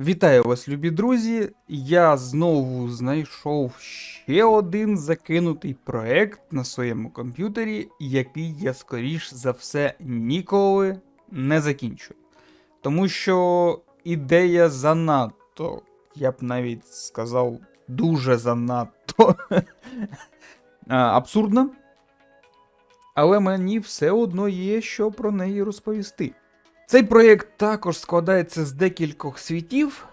Вітаю вас, любі друзі! Я знову знайшов ще один закинутий проект на своєму комп'ютері, який я, скоріш за все, ніколи не закінчу. Тому що ідея занадто, я б навіть сказав, дуже занадто абсурдна. Але мені все одно є що про неї розповісти. Цей проєкт також складається з декількох світів,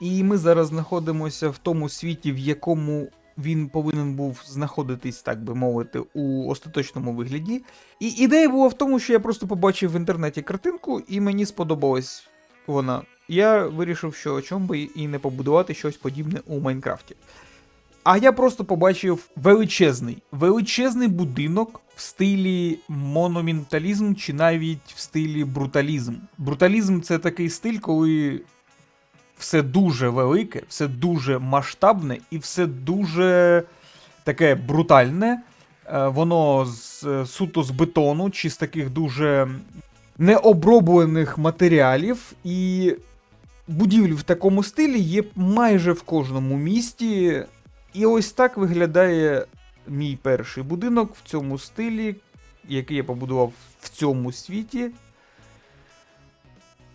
і ми зараз знаходимося в тому світі, в якому він повинен був знаходитись, так би мовити, у остаточному вигляді. І ідея була в тому, що я просто побачив в інтернеті картинку, і мені сподобалась вона. Я вирішив, що чому би і не побудувати щось подібне у Майнкрафті. А я просто побачив величезний, величезний будинок в стилі монументалізм чи навіть в стилі бруталізм. Бруталізм це такий стиль, коли все дуже велике, все дуже масштабне і все дуже таке брутальне. Е, Воно з, суто з бетону чи з таких дуже необроблених матеріалів. І будівлі в такому стилі є майже в кожному місті. І ось так виглядає мій перший будинок в цьому стилі, який я побудував в цьому світі.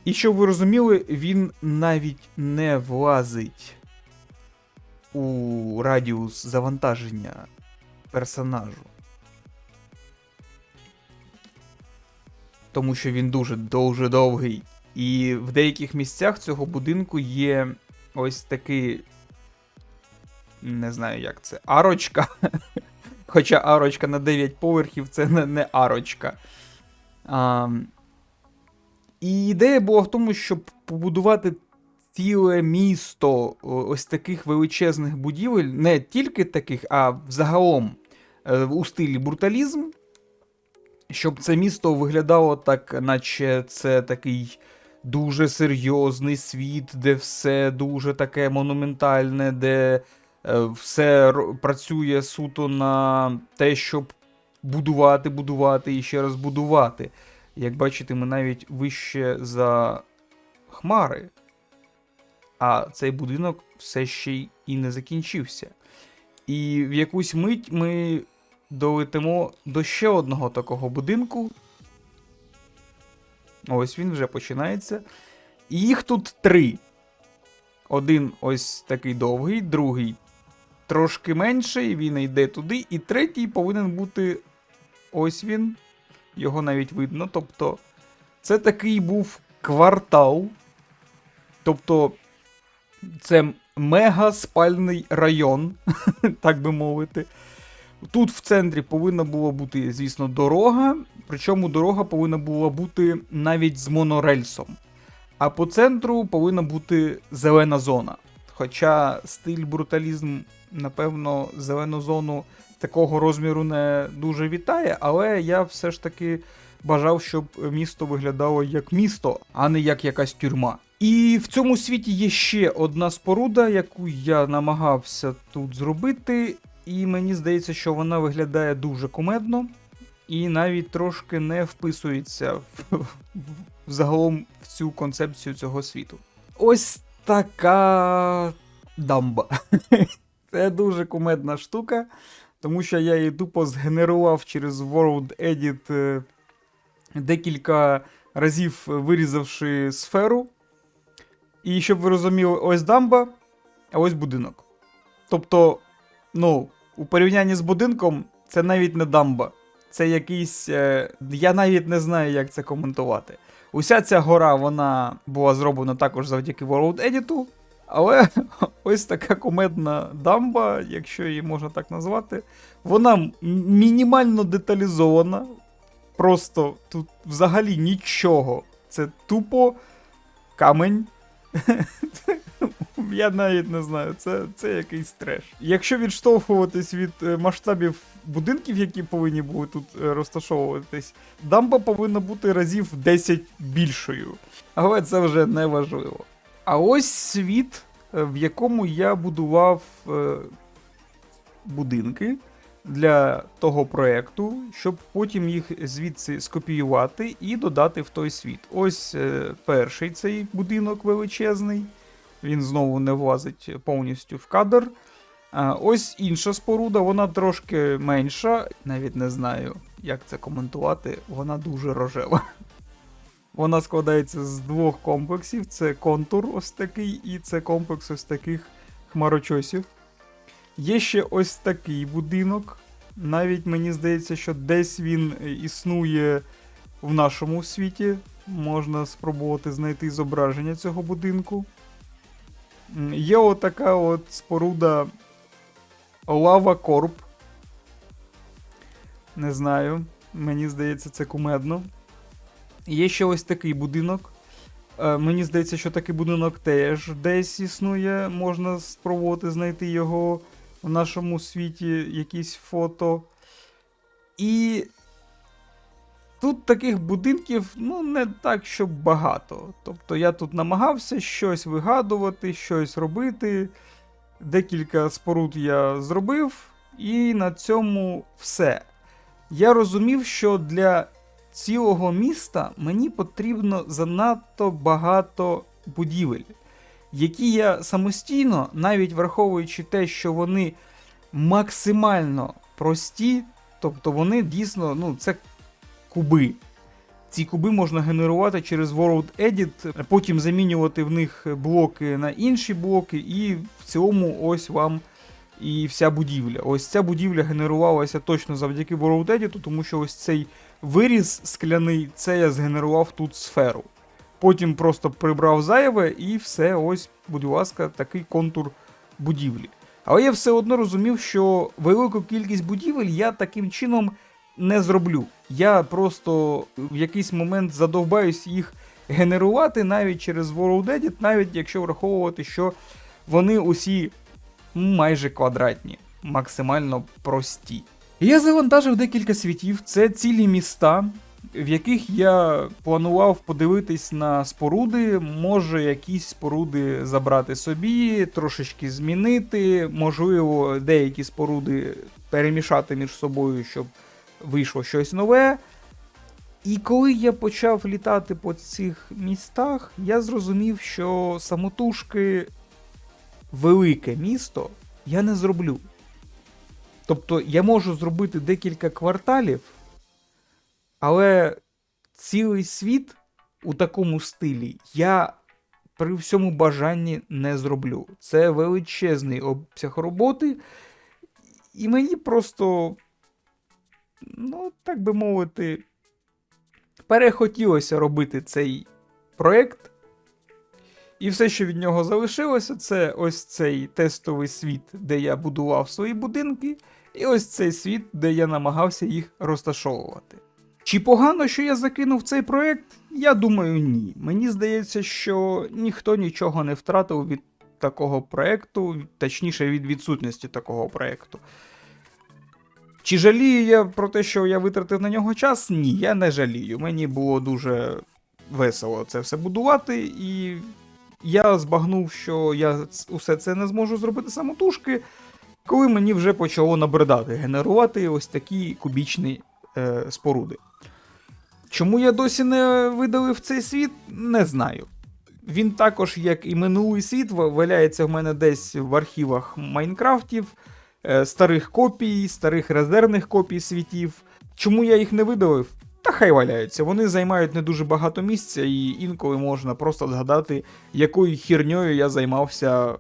І щоб ви розуміли, він навіть не влазить у радіус завантаження персонажу. Тому що він дуже дуже довгий. І в деяких місцях цього будинку є ось такий не знаю, як це. Арочка. Хоча арочка на 9 поверхів це не, арочка. А, і ідея була в тому, щоб побудувати ціле місто ось таких величезних будівель, не тільки таких, а взагалом е, у стилі бруталізм. Щоб це місто виглядало так, наче це такий дуже серйозний світ, де все дуже таке монументальне, де все працює суто на те, щоб будувати, будувати і ще раз будувати. Як бачите, ми навіть вище за хмари. А цей будинок все ще й і не закінчився. І в якусь мить ми долетимо до ще одного такого будинку. Ось він вже починається. І їх тут три. Один ось такий довгий, другий трошки менший, він йде туди, і третій повинен бути ось він. Його навіть видно. Тобто, це такий був квартал. Тобто, це мега спальний район, так би мовити. Тут в центрі повинна була бути, звісно, дорога. Причому дорога повинна була бути навіть з монорельсом. А по центру повинна бути зелена зона. Хоча стиль бруталізм, напевно, зелену зону такого розміру не дуже вітає, але я все ж таки бажав, щоб місто виглядало як місто, а не як якась тюрма. І в цьому світі є ще одна споруда, яку я намагався тут зробити, і мені здається, що вона виглядає дуже кумедно і навіть трошки не вписується в, загалом в цю концепцію цього світу. Ось така дамба. Це дуже кумедна штука, тому що я її тупо згенерував через World Edit е, декілька разів вирізавши сферу. І щоб ви розуміли, ось дамба, а ось будинок. Тобто, ну, у порівнянні з будинком, це навіть не дамба. Це якийсь. е, Я навіть не знаю, як це коментувати. Уся ця гора вона була зроблена також завдяки World Edit, але ось така кумедна дамба, якщо її можна так назвати, вона мінімально деталізована. Просто тут взагалі нічого. Це тупо камень. Я навіть не знаю, це, це якийсь треш. Якщо відштовхуватись від е, масштабів будинків, які повинні були тут е, розташовуватись, дамба повинна бути разів 10 більшою. Але це вже не важливо. А ось світ, е, в якому я будував будинки для того проекту, щоб потім їх звідси скопіювати і додати в той світ. Ось перший цей будинок величезний. Він знову не влазить повністю в кадр. Ось інша споруда, вона трошки менша, навіть не знаю, як це коментувати, вона дуже рожева. Вона складається з двох комплексів: це контур ось такий, і це комплекс ось таких хмарочосів. Є ще ось такий будинок. Навіть мені здається, що десь він е, існує в нашому світі. Можна спробувати знайти зображення цього будинку. Є отака от споруда Лава Корп. Не знаю. Мені здається, це кумедно. Є ще ось такий будинок. Е, Мені здається, що такий будинок теж десь існує. Можна спробувати знайти його в нашому світі, якісь фото. І тут таких будинків ну, не так, щоб багато. Тобто я тут намагався щось вигадувати, щось робити. Декілька споруд я зробив, і на цьому все. Я розумів, що для цілого міста мені потрібно занадто багато будівель, які я самостійно, навіть враховуючи те, що вони максимально прості, тобто вони дійсно, ну, це куби. Ці куби можна генерувати через World Edit, потім замінювати в них блоки на інші блоки, і в цілому ось вам і вся будівля. Ось ця будівля генерувалася точно завдяки World Edit, тому що ось цей виріз скляний, це я згенерував тут сферу. Потім просто прибрав зайве і все, ось, будь ласка, такий контур будівлі. Але я все одно розумів, що велику кількість будівель я таким чином не зроблю. Я просто в якийсь момент задовбаюсь їх генерувати навіть через World Edit, навіть якщо враховувати, що вони усі майже квадратні, максимально прості. Я завантажив декілька світів, це цілі міста, в яких я планував подивитись на споруди, може якісь споруди забрати собі, трошечки змінити, можливо, деякі споруди перемішати між собою, щоб вийшло щось нове. І коли я почав літати по цих містах, я зрозумів, що самотужки велике місто я не зроблю. Тобто я можу зробити декілька кварталів, але цілий світ у такому стилі я при всьому бажанні не зроблю. Це величезний обсяг роботи, і мені просто, ну, так би мовити, перехотілося робити цей проект. І все, що від нього залишилося, це ось цей тестовий світ, де я будував свої будинки, і ось цей світ, де я намагався їх розташовувати. Чи погано, що я закинув цей проект? Я думаю, ні. Мені здається, що ніхто нічого не втратив від такого проекту, точніше від відсутності такого проекту. Чи жалію я про те, що я витратив на нього час? Ні, я не жалію. Мені було дуже весело це все будувати, і я збагнув, що я усе це не зможу зробити самотужки, коли мені вже почало набридати генерувати ось такі кубічні е, споруди. Чому я досі не видалив цей світ, не знаю. Він також, як і минулий світ, валяється в мене десь в архівах Майнкрафтів, старих копій, старих резервних копій світів. Чому я їх не видалив? Та хай валяються. Вони займають не дуже багато місця, і інколи можна просто згадати, якою хірньою я займався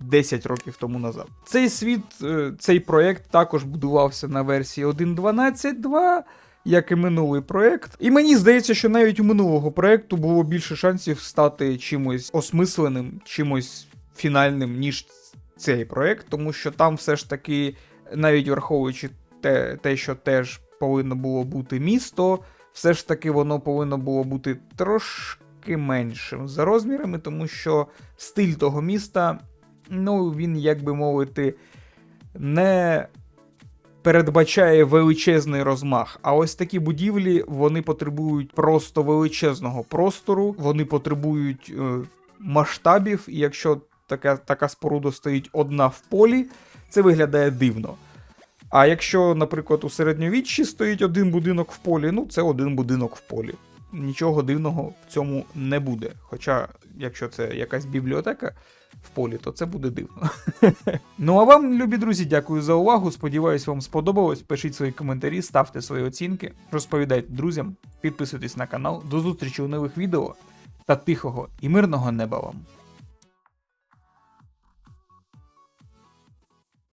10 років тому назад. Цей світ, е, цей проєкт також будувався на версії 1.12.2, як і минулий проєкт. І мені здається, що навіть у минулого проєкту було більше шансів стати чимось осмисленим, чимось фінальним, ніж цей проєкт, тому що там все ж таки, навіть враховуючи те, те, що теж повинно було бути місто, все ж таки воно повинно було бути трошки меншим за розмірами, тому що стиль того міста, ну, він, як би мовити, не передбачає величезний розмах. А ось такі будівлі вони потребують просто величезного простору, вони потребують е, масштабів, і якщо така, така споруда стоїть одна в полі, це виглядає дивно. А якщо, наприклад, у середньовіччі стоїть один будинок в полі, ну це один будинок в полі. Нічого дивного в цьому не буде. Хоча, якщо це якась бібліотека, в полі, то це буде дивно. ну а вам, любі друзі, дякую за увагу. Сподіваюсь, вам сподобалось. Пишіть свої коментарі, ставте свої оцінки, розповідайте друзям, підписуйтесь на канал. До зустрічі у нових відео та тихого і мирного неба вам.